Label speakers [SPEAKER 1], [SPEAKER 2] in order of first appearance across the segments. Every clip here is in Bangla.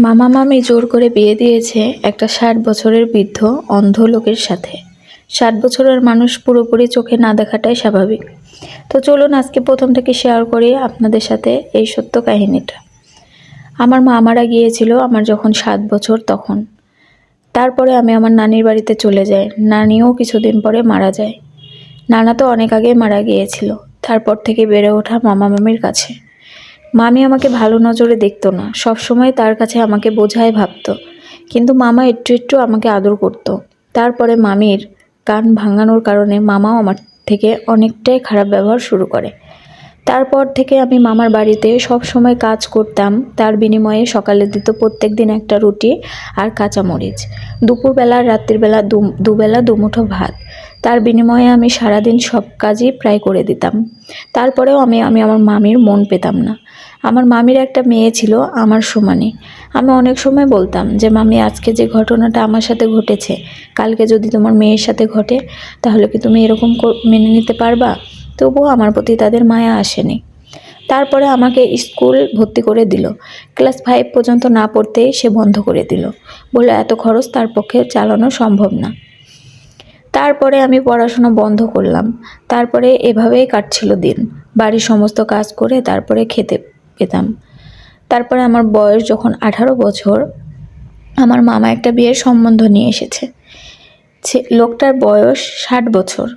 [SPEAKER 1] মামা মামি জোর করে বিয়ে দিয়েছে একটা ষাট বছরের বৃদ্ধ, অন্ধ লোকের সাথে। ষাট বছরের মানুষ পুরোপুরি চোখে না দেখাটাই স্বাভাবিক। তো চলুন আজকে প্রথম থেকে শেয়ার করি আপনাদের সাথে এই সত্য কাহিনীটা। আমার মা মারা গিয়েছিল আমার যখন সাত বছর তখন। তারপরে আমি আমার নানির বাড়িতে চলে যাই। নানিও কিছুদিন পরে মারা যায়। নানা তো অনেক আগেই মারা গিয়েছিল। তারপর থেকে বেড়ে ওঠা মামা মামির কাছে। মামি আমাকে ভালো নজরে দেখতো না। সব সময় তার কাছে আমাকে বোঝায় ভাবতো। কিন্তু মামা একটু একটু আমাকে আদর করত। তারপরে মামির কান ভাঙানোর কারণে মামাও আমার থেকে অনেকটাই খারাপ ব্যবহার শুরু করে। তারপর থেকে আমি মামার বাড়িতে সব সময় কাজ করতাম। তার বিনিময়ে সকালে দিত প্রত্যেক দিন একটা রুটি আর কাঁচামরিচ। দুপুরবেলা, রাত্রিবেলা দু, দুবেলা দুমুঠো ভাত। তার বিনিময়ে আমি সারাদিন সব কাজই প্রায় করে দিতাম। তারপরেও আমি আমি আমার মামির মন পেতাম না। আমার মামির একটা মেয়ে ছিল, আমার সমানে। আমি অনেক সময় বলতাম যে, মামি, আজকে যে ঘটনাটা আমার সাথে ঘটেছে, কালকে যদি তোমার মেয়ের সাথে ঘটে, তাহলে কি তুমি এরকম মেনে নিতে পারবা? তবুও আমার প্রতি তাদের মায়া আসেনি। তারপরে আমাকে স্কুল ভর্তি করে দিল। ক্লাস ফাইভ পর্যন্ত না পড়তেই সে বন্ধ করে দিল। বলে এত খরচ তার পক্ষে চালানো সম্ভব না। তারপরে আমি পড়াশোনা বন্ধ করলাম। তারপরে এভাবেই কাটছিল দিন। বাড়ির সমস্ত কাজ করে তারপরে খেতে পেতাম। তারপরে আমার বয়স যখন আঠারো বছর, আমার মামা একটা বিয়ের সম্বন্ধ নিয়ে এসেছে। লোকটার বয়স ষাট বছর।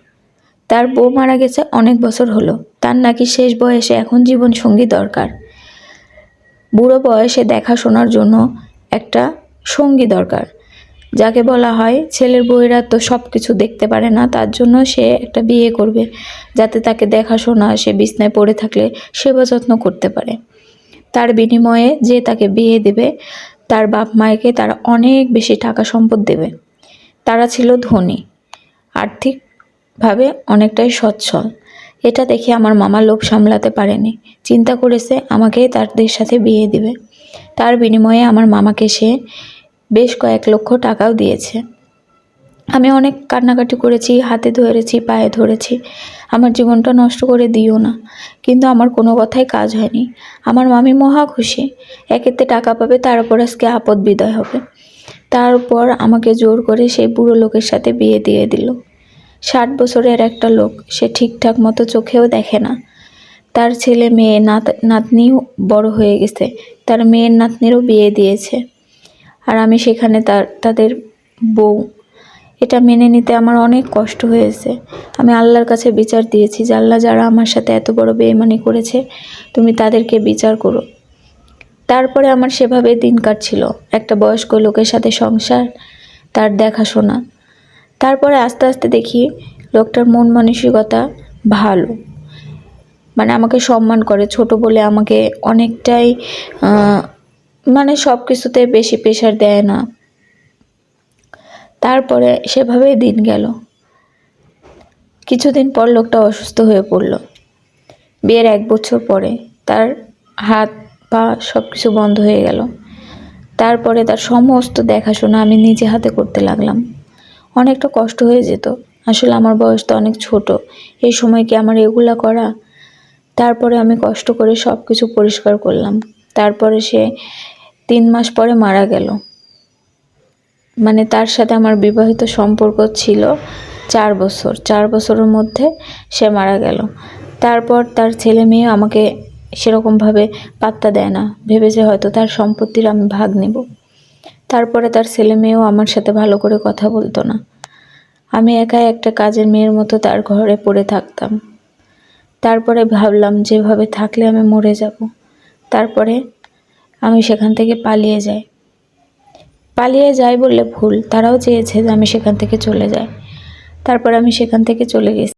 [SPEAKER 1] তার বউ মারা গেছে অনেক বছর হলো। তার নাকি শেষ বয়সে এখন জীবন সঙ্গী দরকার। বুড়ো বয়সে দেখাশোনার জন্য একটা সঙ্গী দরকার। যাকে বলা হয় ছেলের বউয়েরা তো সব কিছু দেখতে পারে না, তার জন্য সে একটা বিয়ে করবে। যাতে তাকে দেখাশোনা, সে বিছনায় পড়ে থাকলে সেবা যত্ন করতে পারে। তার বিনিময়ে যে তাকে বিয়ে দেবে, তার বাপ মায়েকে তারা অনেক বেশি টাকা সম্পদ দেবে। তারা ছিল ধনী, আর্থিকভাবে অনেকটাই সচ্ছল। এটা দেখে আমার মামা লোভ সামলাতে পারেনি। চিন্তা করেছে আমাকেই তাদের সাথে বিয়ে দিবে। তার বিনিময়ে আমার মামাকে সে বেশ কয়েক লক্ষ টাকাও দিয়েছে। আমি অনেক কান্নাকাটি করেছি, হাতে ধরেছি, পায়ে ধরেছি। আমার জীবনটা নষ্ট করে দিও না। কিন্তু আমার কোনো কথাই কাজ হয়নি। আমার মামি মহা খুশি। একেতে টাকা পাবে তারপর আজকে আপদ বিদায় হবে। তারপর আমাকে জোর করে সেই বুড়ো লোকের সাথে বিয়ে দিয়ে দিল। ষাট বছরের একটা লোক, সে ঠিকঠাক মতো চোখেও দেখে না। তার ছেলে মেয়ে নাত, নাতনিও বড় হয়ে গেছে। তার মেয়ের নাতনিরও বিয়ে দিয়েছে। আর আমি সেখানে তার, তাদের বউ। এটা মেনে নিতে আমার অনেক কষ্ট হয়েছে। আমি আল্লাহর কাছে বিচার দিয়েছি যে, আল্লাহ যারা আমার সাথে এত বড় বেইমানি করেছে, তুমি তাদেরকে বিচার করো। তারপরে আমার সেভাবে দিন কাটছিল। একটা বয়স্ক লোকের সাথে সংসার, তার দেখাশোনা। তারপরে আস্তে আস্তে দেখি লোকটার মন মানসিকতা ভালো। মানে আমাকে সম্মান করে। ছোট বলে আমাকে অনেকটাই মানে সব কিছুতে বেশি প্রেশার দেয় না। তারপরে সেভাবেই দিন গেল। কিছুদিন পর লোকটা অসুস্থ হয়ে পড়ল। বিয়ের এক বছর পরে তার হাত, পা সব কিছু বন্ধ হয়ে গেল। তারপরে তার সমস্ত দেখাশোনা আমি নিজে হাতে করতে লাগলাম। অনেকটা কষ্ট হয়ে যেত। আসলে আমার বয়স তো অনেক ছোট। এই সময় কি আমার এগুলা করা? তারপরে আমি কষ্ট করে সব কিছু পরিষ্কার করলাম। তারপরে সে তিন মাস পরে মারা গেল। মানে তার সাথে আমার বিবাহিত সম্পর্ক ছিল চার বছর। চার বছরের মধ্যে সে মারা গেল। তারপর তার ছেলে মেয়ে আমাকে সেরকমভাবে পাত্তা দেয় না। ভেবে যে হয়তো তার সম্পত্তির আমি ভাগ নেব। তারপরে তার ছেলে মেয়েও আমার সাথে ভালো করে কথা বলতো না। আমি একাই একটা কাজের মেয়ের মতো তার ঘরে পড়ে থাকতাম। তারপরে ভাবলাম, যেভাবে থাকলে আমি মরে যাব। তারপরে আমি সেখান থেকে পালিয়ে যাই। পালিয়ে যাই বললে ভুল, তারাও চেয়েছে যে আমি সেখান থেকে চলে যাই। তারপর আমি সেখান থেকে চলে গেছি।